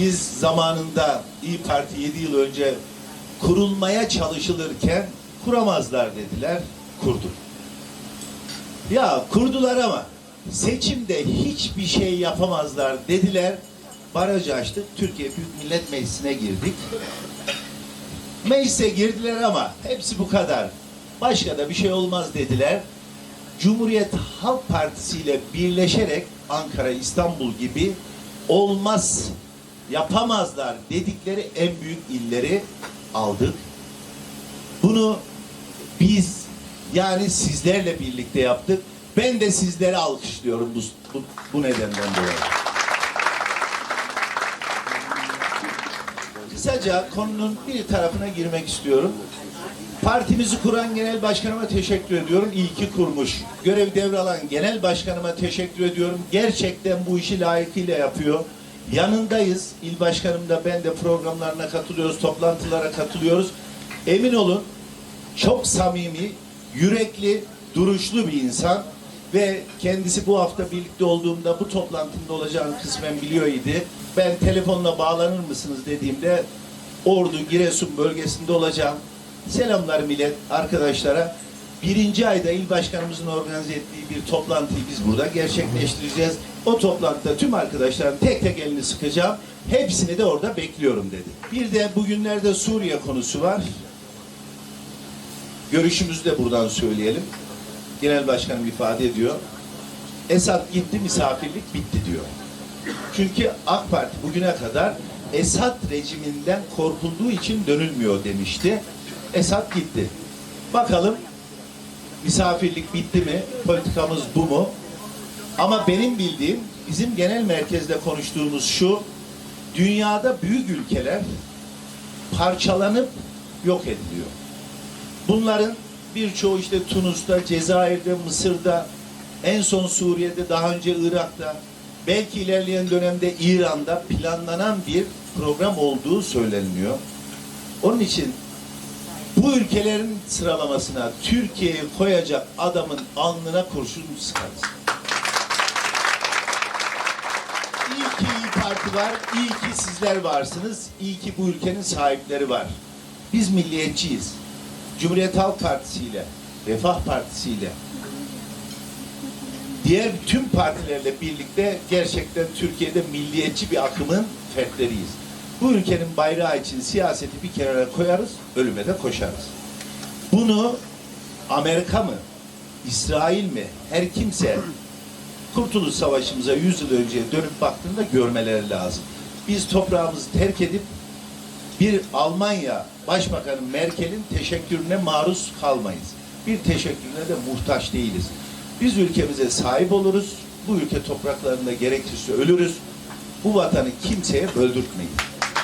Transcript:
Biz zamanında İyi Parti 7 yıl önce kurulmaya çalışılırken kuramazlar dediler, kurduk. Ya kurdular ama seçimde hiçbir şey yapamazlar dediler. Barajı açtık, Türkiye Büyük Millet Meclisi'ne girdik. Meclise girdiler ama hepsi bu kadar. Başka da bir şey olmaz dediler. Cumhuriyet Halk Partisi ile birleşerek Ankara, İstanbul gibi olmaz, yapamazlar dedikleri en büyük illeri aldık. Bunu biz yani sizlerle birlikte yaptık. Ben de sizleri alkışlıyorum bu, bu, bu nedenden dolayı. Kısaca konunun bir tarafına girmek istiyorum. Partimizi kuran genel başkanıma teşekkür ediyorum. İyi ki kurmuş. Görev devralan genel başkanıma teşekkür ediyorum. Gerçekten bu işi layıkıyla yapıyor. Yanındayız. İl başkanım da ben de programlarına katılıyoruz, toplantılara katılıyoruz. Emin olun çok samimi, yürekli, duruşlu bir insan ve kendisi bu hafta birlikte olduğumda bu toplantında olacağını kısmen biliyor idi. Ben telefonla bağlanır mısınız dediğimde Ordu, Giresun bölgesinde olacağım. Selamlar millet, arkadaşlara. Birinci ayda il başkanımızın organize ettiği bir toplantıyı biz burada gerçekleştireceğiz. O toplantıda tüm arkadaşların tek tek elini sıkacağım. Hepsini de orada bekliyorum dedi. Bir de bugünlerde Suriye konusu var. Görüşümüzü de buradan söyleyelim. Genel başkanım ifade ediyor. Esad gitti, misafirlik bitti diyor. Çünkü AK Parti bugüne kadar Esad rejiminden korkulduğu için dönülmüyor demişti. Esad gitti. Bakalım misafirlik bitti mi? Politikamız bu mu? Ama benim bildiğim bizim genel merkezde konuştuğumuz şu dünyada büyük ülkeler parçalanıp yok ediliyor. Bunların birçoğu işte Tunus'ta, Cezayir'de, Mısır'da, en son Suriye'de, daha önce Irak'ta, belki ilerleyen dönemde İran'da planlanan bir program olduğu söyleniyor. Onun için bu ülkelerin sıralamasına Türkiye'yi koyacak adamın alnına kurşun sıkarız. İyi ki İyi Parti var, iyi ki sizler varsınız, iyi ki bu ülkenin sahipleri var. Biz milliyetçiyiz. Cumhuriyet Halk Partisi ile, Refah Partisi ile, diğer tüm partilerle birlikte gerçekten Türkiye'de milliyetçi bir akımın fertleriyiz. Bu ülkenin bayrağı için siyaseti bir kenara koyarız, ölüme de koşarız. Bunu Amerika mı, İsrail mi, her kimse Kurtuluş Savaşımıza 100 yıl önce dönüp baktığında görmeleri lazım. Biz toprağımızı terk edip bir Almanya Başbakanı Merkel'in teşekkürüne maruz kalmayız. Bir teşekkürüne de muhtaç değiliz. Biz ülkemize sahip oluruz. Bu ülke topraklarında gerekirse ölürüz. Bu vatanı kimseye böldürtmeyin.